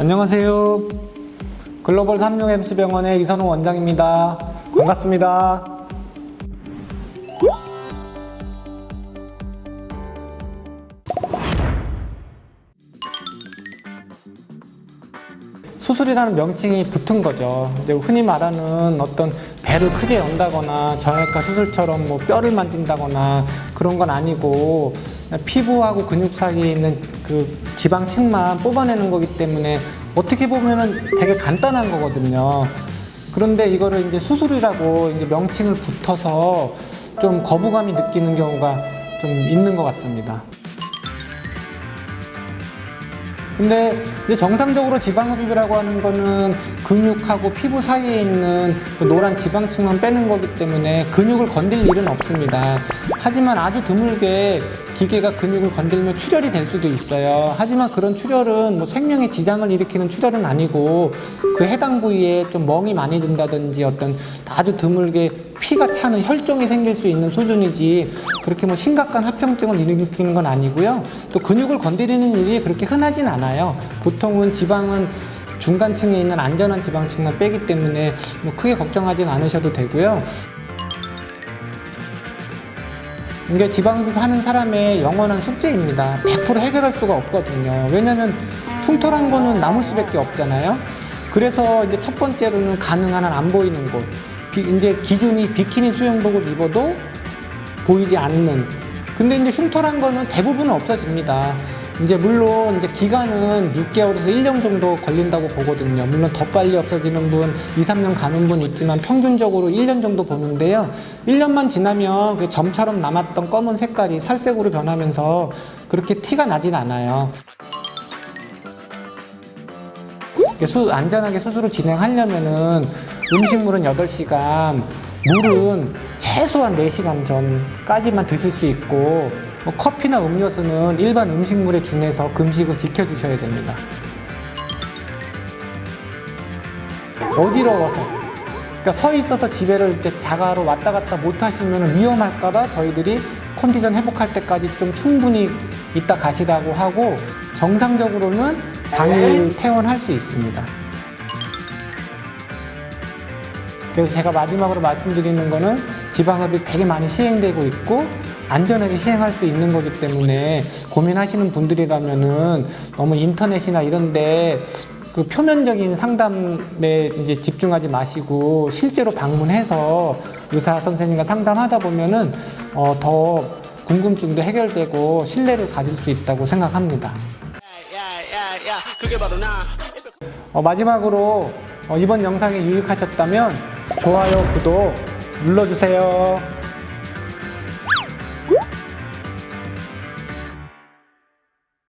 안녕하세요. 글로벌 36MC병원의 이선호 원장입니다. 반갑습니다. 수술이라는 명칭이 붙은 거죠. 이제 흔히 말하는 어떤 배를 크게 연다거나 정형외과 수술처럼 뭐 뼈를 만진다거나 그런 건 아니고 피부하고 근육 사이에 있는 그 지방층만 뽑아내는 거기 때문에 어떻게 보면은 되게 간단한 거거든요. 그런데 이거를 이제 수술이라고 이제 명칭을 붙어서 좀 거부감이 느끼는 경우가 좀 있는 것 같습니다. 근데 이제 정상적으로 지방흡입이라고 하는 거는 근육하고 피부 사이에 있는 그 노란 지방층만 빼는 거기 때문에 근육을 건들 일은 없습니다. 하지만 아주 드물게 기계가 근육을 건들면 출혈이 될 수도 있어요. 하지만 그런 출혈은 뭐 생명에 지장을 일으키는 출혈은 아니고 그 해당 부위에 좀 멍이 많이 든다든지 어떤 아주 드물게 피가 차는 혈종이 생길 수 있는 수준이지 그렇게 뭐 심각한 합병증을 일으키는 건 아니고요. 또 근육을 건드리는 일이 그렇게 흔하진 않아요. 보통은 지방은 중간층에 있는 안전한 지방층만 빼기 때문에 뭐 크게 걱정하진 않으셔도 되고요. 이게 지방흡입 하는 사람의 영원한 숙제입니다. 100% 해결할 수가 없거든요. 왜냐면 흉터란 거는 남을 수밖에 없잖아요. 그래서 이제 첫 번째로는 가능한 한 안 보이는 곳. 비- 이제 기준이 비키니 수영복을 입어도 보이지 않는. 근데 이제 흉터란 거는 대부분은 없어집니다. 이제 물론 이제 기간은 6개월에서 1년 정도 걸린다고 보거든요. 물론 더 빨리 없어지는 분, 2, 3년 가는 분 있지만 평균적으로 1년 정도 보는데요. 1년만 지나면 그 점처럼 남았던 검은 색깔이 살색으로 변하면서 그렇게 티가 나진 않아요. 수, 안전하게 수술을 진행하려면은 음식물은 8시간, 물은 최소한 4시간 전까지만 드실 수 있고, 뭐 커피나 음료수는 일반 음식물에 준해서 금식을 지켜주셔야 됩니다. 어지러워서. 그러니까 서 있어서 집에를 이제 자가로 왔다 갔다 못 하시면 위험할까봐 저희들이 컨디션 회복할 때까지 좀 충분히 있다 가시라고 하고 정상적으로는 당일 퇴원할 수 있습니다. 그래서 제가 마지막으로 말씀드리는 거는 지방흡입 되게 많이 시행되고 있고 안전하게 시행할 수 있는 거기 때문에 고민하시는 분들이라면은 너무 인터넷이나 이런데 그 표면적인 상담에 이제 집중하지 마시고 실제로 방문해서 의사 선생님과 상담하다 보면은 어, 더 궁금증도 해결되고 신뢰를 가질 수 있다고 생각합니다. 어, 마지막으로 어, 이번 영상이 유익하셨다면 좋아요, 구독 눌러주세요.